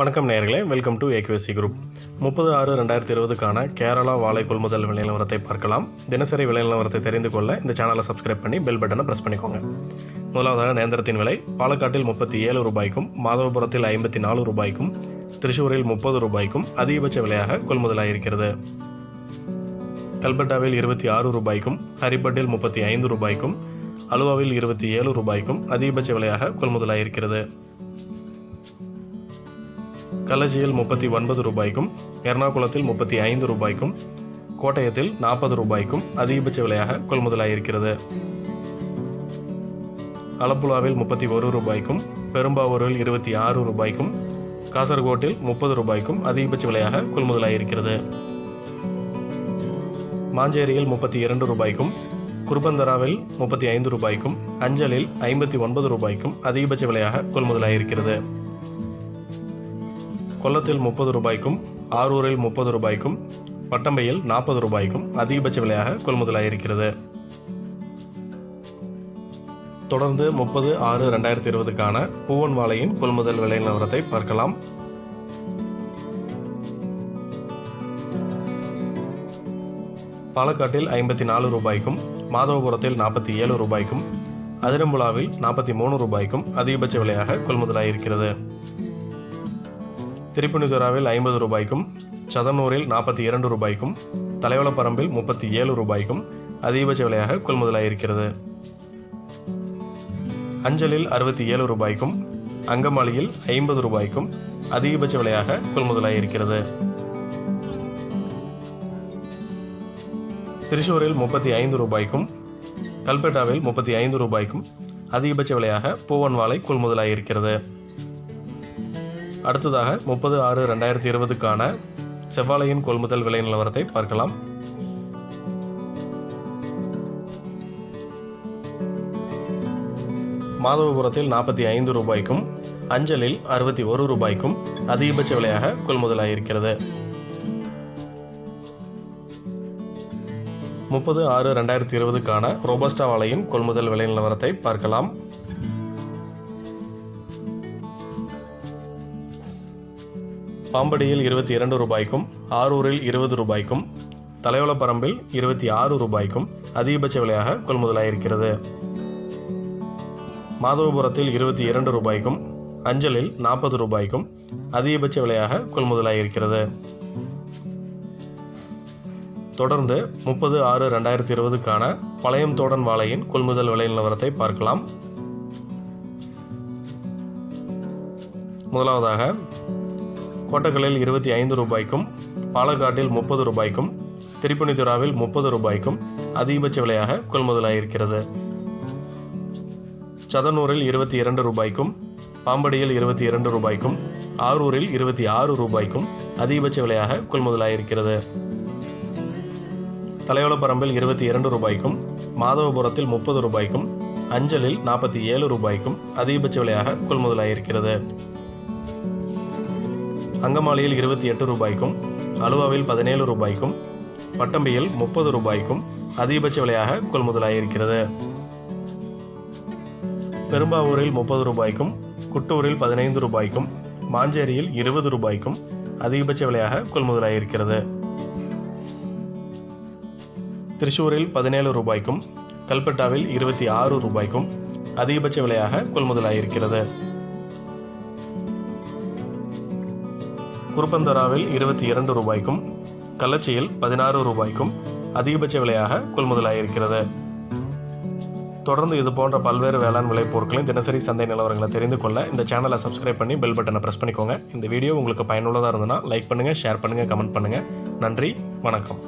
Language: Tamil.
வணக்கம் நேர்களே வெல்கம் டு ஏக்யூஎஸ்சி குரூப் முப்பது ஆறு ரெண்டாயிரத்தி இருபதுக்கான கேரளா வாழை கொள்முதல் விலை நிலவரத்தை பார்க்கலாம். தினசரி விலை நிலவரத்தை தெரிந்து கொள்ள இந்த சேனலை சப்ஸ்கிரைப் பண்ணி பெல் பட்டனை ப்ரெஸ் பண்ணிக்கோங்க. முதலாவதாக நேந்திரத்தின் விலை பாலக்காட்டில் முப்பத்தி ஏழு ரூபாய்க்கும் மாதவபுரத்தில் ஐம்பத்தி நாலு ரூபாய்க்கும் திருச்சூரில் முப்பது ரூபாய்க்கும் அதிகபட்ச விலையாக கொள்முதலாயிருக்கிறது கல்பட்டாவில் இருபத்தி ஆறு ரூபாய்க்கும் ஹரிப்பட்டில் முப்பத்தி ஐந்து ரூபாய்க்கும் அலுவாவில் இருபத்தி ஏழு ரூபாய்க்கும் அதிகபட்ச விலையாக கொள்முதலாயிருக்கிறது கள்ளச்சியில் முப்பத்தி ஒன்பது ரூபாய்க்கும் எர்ணாகுளத்தில் முப்பத்தி ஐந்து ரூபாய்க்கும் கோட்டயத்தில் நாற்பது ரூபாய்க்கும் அதிகபட்ச விலையாக கொள்முதலாயிருக்கிறது. அலப்புழாவில் முப்பத்தி ஒரு ரூபாய்க்கும் பெரும்பாவூரில் இருபத்தி ஆறு ரூபாய்க்கும் காசர்கோட்டில் முப்பது ரூபாய்க்கும் அதிகபட்ச விலையாக கொள்முதலாயிருக்கிறது. மாஞ்சேரியில் முப்பத்தி இரண்டு ரூபாய்க்கும் குருபந்தராவில் முப்பத்தி ஐந்து ரூபாய்க்கும் அஞ்சலில் ஐம்பத்தி ஒன்பது ரூபாய்க்கும் அதிகபட்ச விலையாக கொள்முதலாயிருக்கிறது. கொல்லத்தில் முப்பது ரூபாய்க்கும் ஆரூரில் முப்பது ரூபாய்க்கும் பட்டம்பையில் நாற்பது ரூபாய்க்கும் அதிகபட்ச விலையாக கொள்முதலாயிருக்கிறது தொடர்ந்து முப்பது ஆறு ரெண்டாயிரத்தி இருபதுக்கான பூவன் வாழையின் கொள்முதல் விலை நிலவரத்தை பார்க்கலாம். பாலக்காட்டில் ஐம்பத்தி நாலு ரூபாய்க்கும் மாதவபுரத்தில் நாற்பத்தி ஏழு ரூபாய்க்கும் அதிரம்புலாவில் நாற்பத்தி மூணு ரூபாய்க்கும் அதிகபட்ச விலையாக கொள்முதலாயிருக்கிறது திருப்பணிசுராவில் ஐம்பது ரூபாய்க்கும் சதனூரில் நாற்பத்தி இரண்டு ரூபாய்க்கும் தலைவலப்பரம்பில் முப்பத்தி ஏழு ரூபாய்க்கும் அதிகபட்ச விலையாக கொள்முதலாயிருக்கிறது. அஞ்சலில் அறுபத்தி ஏழு ரூபாய்க்கும் அங்கமாளியில் ஐம்பது ரூபாய்க்கும் அதிகபட்ச விலையாக கொள்முதலாயிருக்கிறது. திருச்சூரில் முப்பத்தி ஐந்து ரூபாய்க்கும் கல்பெட்டாவில் முப்பத்தி ஐந்து ரூபாய்க்கும் அதிகபட்ச விலையாக பூவன் வாழை கொள்முதலாயிருக்கிறது. அடுத்ததாக முப்பது ஆறு ரெண்டாயிரத்தி இருபதுக்கான செவ்வாழையின் கொள்முதல் விலை நிலவரத்தை பார்க்கலாம். மாதவபுரத்தில் நாற்பத்தி ஐந்து ரூபாய்க்கும் அஞ்சலில் அறுபத்தி ஒரு ரூபாய்க்கும் அதிகபட்ச விலையாக கொள்முதலாயிருக்கிறது. முப்பது ஆறு ரெண்டாயிரத்தி இருபதுக்கான ரோபஸ்டா வாழையின் கொள்முதல் விலை நிலவரத்தை பார்க்கலாம். பாம்படியில் இருபத்தி இரண்டு ரூபாய்க்கும் ஆரூரில் இருபது ரூபாய்க்கும் தலைவலப்பரம்பில் இருபத்தி ஆறு ரூபாய்க்கும் அதிகபட்ச விலையாக கொள்முதலாயிருக்கிறது. மாதவபுரத்தில் இருபத்தி இரண்டு ரூபாய்க்கும் அஞ்சலில் நாற்பது ரூபாய்க்கும் அதிகபட்ச விலையாக கொள்முதலாயிருக்கிறது. தொடர்ந்து முப்பது ஆறு ரெண்டாயிரத்தி இருபதுக்கான பழையம் தோடன் வாழையின் கொள்முதல் விலை நிலவரத்தை பார்க்கலாம். முதலாவதாக கோட்டக்கலில் இருபத்தி ஐந்து ரூபாய்க்கும் பாலக்காட்டில் முப்பது ரூபாய்க்கும் திருப்பணித்துறாவில் முப்பது ரூபாய்க்கும் அதிகபட்ச விலையாக கொள்முதலாயிருக்கிறது. சதனூரில் இருபத்தி இரண்டு ரூபாய்க்கும் பாம்படியில் இருபத்தி இரண்டு ரூபாய்க்கும் ஆரூரில் இருபத்தி ஆறு ரூபாய்க்கும் அதிகபட்ச விலையாக கொள்முதலாயிருக்கிறது. தலையோலப்பரம்பில் இருபத்தி இரண்டு ரூபாய்க்கும் மாதவபுரத்தில் முப்பது ரூபாய்க்கும் அஞ்சலில் நாற்பத்தி ஏழு ரூபாய்க்கும் அதிகபட்ச விலையாக கொள்முதலாயிருக்கிறது. அங்கமாலியில் இருபத்தி எட்டு ரூபாய்க்கும் அலுவாவில் பதினேழு ரூபாய்க்கும் பட்டம்பியில் முப்பது ரூபாய்க்கும் அதிகபட்ச விலையாக கொள்முதலாயிருக்கிறது பெரும்பாவூரில் முப்பது ரூபாய்க்கும் குட்டூரில் பதினைந்து ரூபாய்க்கும் மாஞ்சேரியில் இருபது ரூபாய்க்கும் அதிகபட்ச விலையாக கொள்முதலாயிருக்கிறது திருச்சூரில் பதினேழு ரூபாய்க்கும் கல்பட்டாவில் இருபத்தி ஆறு ரூபாய்க்கும் அதிகபட்ச விலையாக கொள்முதலாயிருக்கிறது குருப்பந்தராவில் இருபத்தி இரண்டு ரூபாய்க்கும் கள்ளச்சியில் பதினாறு ரூபாய்க்கும் அதிகபட்ச விலையாக கொள்முதலாயிருக்கிறது. தொடர்ந்து இது போன்ற பல்வேறு வேளாண் விளைபொருட்களையும் தினசரி சந்தை நிலவரங்களை தெரிந்து கொள்ள இந்த சேனலை சப்ஸ்கிரைப் பண்ணி பெல் பட்டனை ப்ரெஸ் பண்ணிக்கோங்க. இந்த வீடியோ உங்களுக்கு பயனுள்ளதாக இருந்ததுன்னா லைக் பண்ணுங்கள் ஷேர் பண்ணுங்கள் கமெண்ட் பண்ணுங்கள் நன்றி வணக்கம்.